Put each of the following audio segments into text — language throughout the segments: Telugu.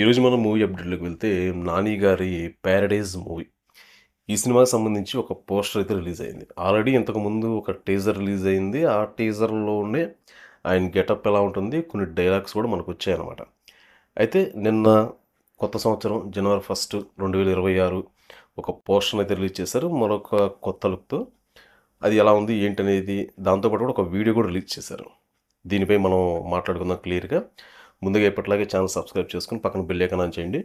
ఈరోజు మనం మూవీ అప్డేట్లోకి వెళ్తే నాని గారి ప్యారడైజ్ మూవీ. ఈ సినిమాకి సంబంధించి ఒక పోస్టర్ అయితే రిలీజ్ అయింది. ఆల్రెడీ ఇంతకుముందు ఒక టీజర్ రిలీజ్ అయింది. ఆ టీజర్లోనే ఆయన గెటప్ ఎలా ఉంటుంది కొన్ని డైలాగ్స్ కూడా మనకు వచ్చాయన్నమాట. అయితే నిన్న కొత్త సంవత్సరం జనవరి ఫస్ట్ రెండు వేల ఇరవై ఆరు ఒక పోస్టర్ అయితే రిలీజ్ చేశారు. మరొక కొత్త లుక్తో అది ఎలా ఉంది ఏంటనేది దాంతోపాటు కూడా ఒక వీడియో కూడా రిలీజ్ చేశారు. దీనిపై మనం మాట్లాడుకుందాం క్లియర్గా. ముందుగా ఎప్పటిలాగే ఛానల్ సబ్స్క్రైబ్ చేసుకుని పక్కన బెల్ ఐకాన్ చేయండి.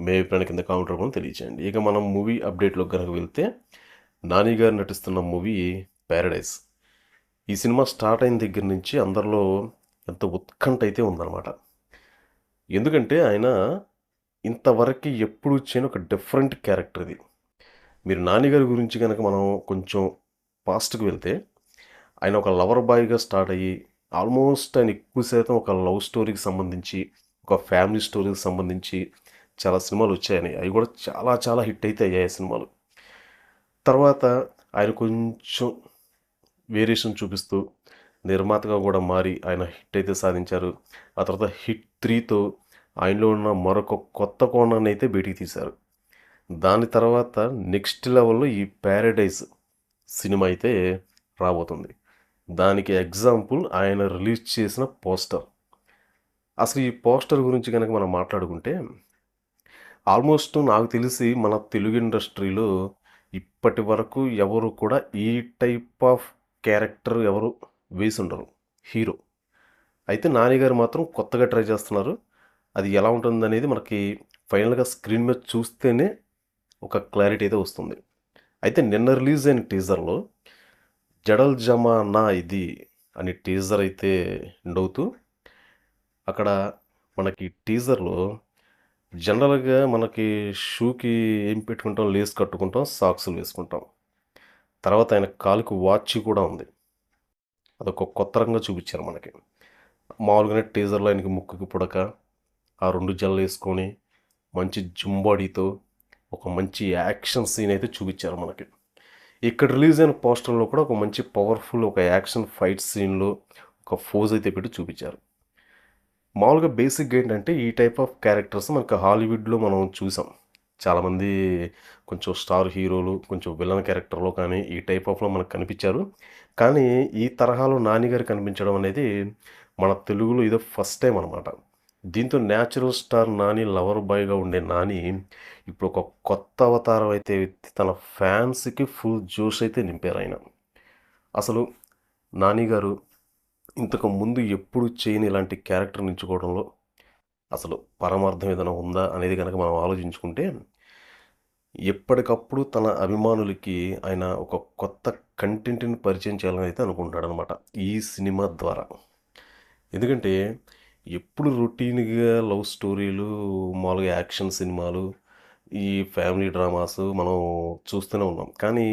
మే అభిప్రాయం కింద కామెంట్ రూపంలో తెలియచేయండి. ఇక మనం మూవీ అప్డేట్లోకి కనుక వెళ్తే నాని గారు నటిస్తున్న మూవీ ప్యారడైజ్ ఈ సినిమా స్టార్ట్ అయిన దగ్గర నుంచి అందరిలో ఎంత ఉత్కంఠ అయితే ఉందన్నమాట. ఎందుకంటే ఆయన ఇంతవరకు ఎప్పుడు చేయని ఒక డిఫరెంట్ క్యారెక్టర్ ఇది. మీరు నానిగారి గురించి కనుక మనం కొంచెం పాస్ట్కి వెళ్తే ఆయన ఒక లవర్ బాయ్గా స్టార్ట్ అయ్యి ఆల్మోస్ట్ ఆయన ఎక్కువ శాతం ఒక లవ్ స్టోరీకి సంబంధించి ఒక ఫ్యామిలీ స్టోరీకి సంబంధించి చాలా సినిమాలు వచ్చాయని. అవి కూడా చాలా చాలా హిట్ అయితే అయ్యాయి ఆ సినిమాలు. తర్వాత ఆయన కొంచెం వేరియేషన్ చూపిస్తూ నిర్మాతగా కూడా మారి ఆయన హిట్ అయితే సాధించారు. ఆ తర్వాత హిట్ త్రీతో ఆయనలో ఉన్న మరొక కొత్త కోణాన్ని అయితే బయటికి తీశారు. దాని తర్వాత నెక్స్ట్ లెవెల్లో ఈ ప్యారడైజ్ సినిమా అయితే రాబోతుంది. దానికి ఎగ్జాంపుల్ ఆయన రిలీజ్ చేసిన పోస్టర్. అసలు ఈ పోస్టర్ గురించి కనుక మనం మాట్లాడుకుంటే ఆల్మోస్ట్ నాకు తెలిసి మన తెలుగు ఇండస్ట్రీలో ఇప్పటి వరకు ఎవరు కూడా ఈ టైప్ ఆఫ్ క్యారెక్టర్ ఎవరు వేసుండరు. హీరో. అయితే నానిగారు మాత్రం కొత్తగా ట్రై చేస్తున్నారు. అది ఎలా ఉంటుంది అనేది మనకి ఫైనల్గా స్క్రీన్ మీద చూస్తేనే ఒక క్లారిటీ అయితే వస్తుంది. అయితే నిన్న రిలీజ్ అయిన టీజర్లో జడల్ జమా నా ఇది అని టీజర్ అయితే అవుతూ అక్కడ మనకి టీజర్లో జనరల్గా మనకి షూకి ఏం పెట్టుకుంటాం? లేస్ కట్టుకుంటాం సాక్సులు వేసుకుంటాం. తర్వాత ఆయన కాలుకి వాచ్ కూడా ఉంది. అదొక కొత్త రంగా చూపించారు మనకి. మామూలుగానే టీజర్లో ఆయనకి ముక్కుకి పుడక ఆ రెండు జల్లు వేసుకొని మంచి జుంబాడీతో ఒక మంచి యాక్షన్ సీన్ అయితే చూపించారు మనకి. ఇక్కడ రిలీజ్ అయిన పోస్టర్లో కూడా ఒక మంచి పవర్ఫుల్ ఒక యాక్షన్ ఫైట్ సీన్లో ఒక ఫోజ్ అయితే పెట్టి చూపించారు. మామూలుగా బేసిక్గా ఏంటంటే ఈ టైప్ ఆఫ్ క్యారెక్టర్స్ మనకు హాలీవుడ్లో మనం చూసాం. చాలామంది కొంచెం స్టార్ హీరోలు కొంచెం విలన్ క్యారెక్టర్లో కానీ ఈ టైప్ ఆఫ్లో మనకు కనిపించారు. కానీ ఈ తరహాలో నానిగారు కనిపించడం అనేది మన తెలుగులో ఇదో ఫస్ట్ టైం అనమాట దీంతో న్యాచురల్ స్టార్ నాని లవర్ బాయ్గా ఉండే నాని ఇప్పుడు ఒక కొత్త అవతారం అయితే తన ఫ్యాన్స్కి ఫుల్ జ్యూస్ అయితే నింపారు ఆయన. అసలు నాని గారు ఇంతకు ముందు ఎప్పుడు చేయని ఇలాంటి క్యారెక్టర్ నించుకోవడంలో అసలు పరమార్థం ఏదైనా ఉందా అనేది కనుక మనం ఆలోచించుకుంటే ఎప్పటికప్పుడు తన అభిమానులకి ఆయన ఒక కొత్త కంటెంట్ని పరిచయం చేయాలని అయితే అనుకుంటాడనమాట ఈ సినిమా ద్వారా. ఎందుకంటే ఎప్పుడు రొటీన్గా లవ్ స్టోరీలు మామూలుగా యాక్షన్ సినిమాలు ఈ ఫ్యామిలీ డ్రామాస్ మనం చూస్తూనే ఉన్నాం. కానీ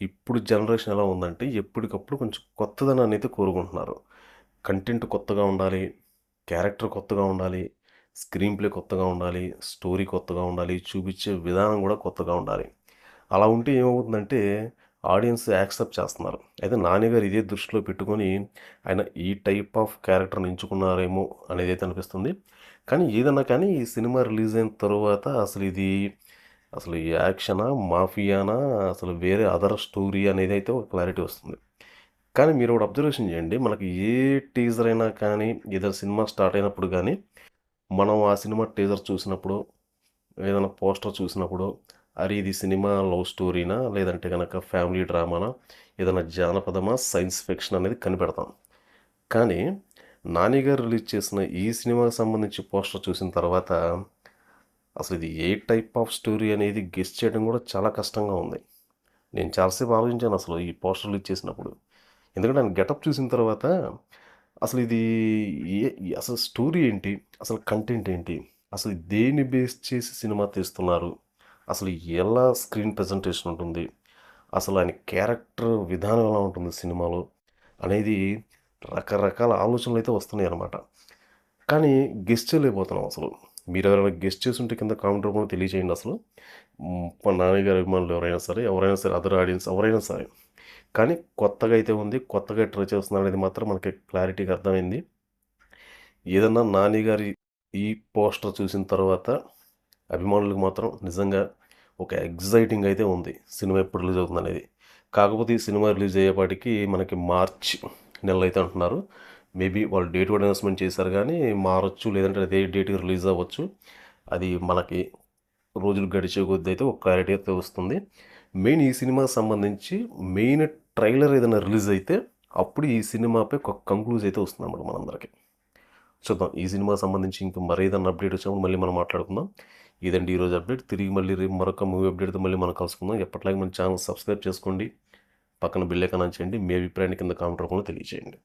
ఇప్పుడు జనరేషన్ ఎలా ఉందంటే ఎప్పటికప్పుడు కొంచెం కొత్తదనాన్ని అయితే కోరుకుంటున్నారు. కంటెంట్ కొత్తగా ఉండాలి క్యారెక్టర్ కొత్తగా ఉండాలి స్క్రీన్ ప్లే కొత్తగా ఉండాలి స్టోరీ కొత్తగా ఉండాలి చూపించే విధానం కూడా కొత్తగా ఉండాలి. అలా ఉంటే ఏమవుతుందంటే ఆడియన్స్ యాక్సెప్ట్ చేస్తున్నారు. అయితే నాన్నగారు ఇదే దృష్టిలో పెట్టుకొని ఆయన ఈ టైప్ ఆఫ్ క్యారెక్టర్ని ఎంచుకున్నారేమో అనేది అయితే అనిపిస్తుంది. కానీ ఏదన్నా కానీ ఈ సినిమా రిలీజ్ అయిన తర్వాత అసలు ఇది అసలు ఈ యాక్షనా మాఫియానా అసలు వేరే అదర్ స్టోరీ అనేది అయితే ఒక క్లారిటీ వస్తుంది. కానీ మీరు ఒకటి అబ్జర్వేషన్ చేయండి. మనకి ఏ టీజర్ అయినా కానీ ఏదైనా సినిమా స్టార్ట్ అయినప్పుడు కానీ మనం ఆ సినిమా టీజర్ చూసినప్పుడు ఏదైనా పోస్టర్ చూసినప్పుడు అరే ఇది సినిమా లవ్ స్టోరీనా లేదంటే కనుక ఫ్యామిలీ డ్రామానా ఏదైనా జానపదమా సైన్స్ ఫిక్షన్ అనేది కనిపెడతాం. కానీ నాని గారు రిలీజ్ చేసిన ఈ సినిమాకి సంబంధించి పోస్టర్ చూసిన తర్వాత అసలు ఇది ఏ టైప్ ఆఫ్ స్టోరీ అనేది గెస్ట్ చేయడం కూడా చాలా కష్టంగా ఉంది. నేను చాలాసేపు ఆలోచించాను అసలు ఈ పోస్టర్ రిలీజ్ చేసినప్పుడు. ఎందుకంటే ఆయన గెటప్ చూసిన తర్వాత అసలు ఇది ఏ అసలు స్టోరీ ఏంటి అసలు కంటెంట్ ఏంటి అసలు దేన్ని బేస్ చేసి సినిమా తీస్తున్నారు అసలు ఎలా స్క్రీన్ ప్రజెంటేషన్ ఉంటుంది? అసలు ఆయన క్యారెక్టర్ విధానం ఎలా ఉంటుంది సినిమాలో? అనేది రకరకాల ఆలోచనలు అయితే వస్తున్నాయి అన్నమాట. కానీ గెస్ట్ చేయలేకపోతున్నాం అసలు. మీరు ఎవరైనా గెస్ట్ చేస్తుంటే కింద కామెంట్ రూపంలో తెలియజేయండి అసలు. మా నాన్నగారి అభిమానులు ఎవరైనా సరే ఎవరైనా సరే అదర్ ఆడియన్స్ ఎవరైనా సరే. కానీ కొత్తగా అయితే ఉంది కొత్తగా ట్రై చేస్తున్నారు అనేది మాత్రం మనకి క్లారిటీగా అర్థమైంది. ఏదన్నా నాని గారి ఈ పోస్టర్ చూసిన తర్వాత అభిమానులకు మాత్రం నిజంగా ఒక ఎగ్జైటింగ్ అయితే ఉంది సినిమా ఎప్పుడు రిలీజ్ అవుతుంది అనేది కాకపోతే ఈ సినిమా రిలీజ్ అయ్యేపాటికి మనకి మార్చ్ నెల అయితే అంటున్నారు. మేబీ వాళ్ళు డేట్ కూడా అనౌన్స్మెంట్ చేశారు కానీ మారచ్చు లేదంటే అదే డేట్కి రిలీజ్ అవ్వచ్చు. అది మనకి రోజులు గడిచే కొద్ది అయితే ఒక క్లారిటీ అయితే వస్తుంది. మెయిన్ ఈ సినిమాకి సంబంధించి మెయిన్ ట్రైలర్ ఏదైనా రిలీజ్ అయితే అప్పుడు ఈ సినిమాపై ఒక కంక్లూజ్ అయితే వస్తుంది అన్నమాట మనందరికీ. చూద్దాం ఈ సినిమాకి సంబంధించి ఇంకా మరి అప్డేట్ వచ్చినప్పుడు మళ్ళీ మనం మాట్లాడుకుందాం. ఇదండి ఈరోజు అప్డేట్. తిరిగి మళ్ళీ రేపు మరొక మూవీ అప్డేట్తో మళ్ళీ మనం కలుసుకుందాం. ఎప్పటిలాగే మన ఛానల్ సబ్స్క్రైబ్ చేసుకోండి. పక్కన బిల్ ఐకాన్ చేయండి. మీ అభిప్రాయాన్ని కింద కామెంట్ రూపంలో తెలియజేయండి.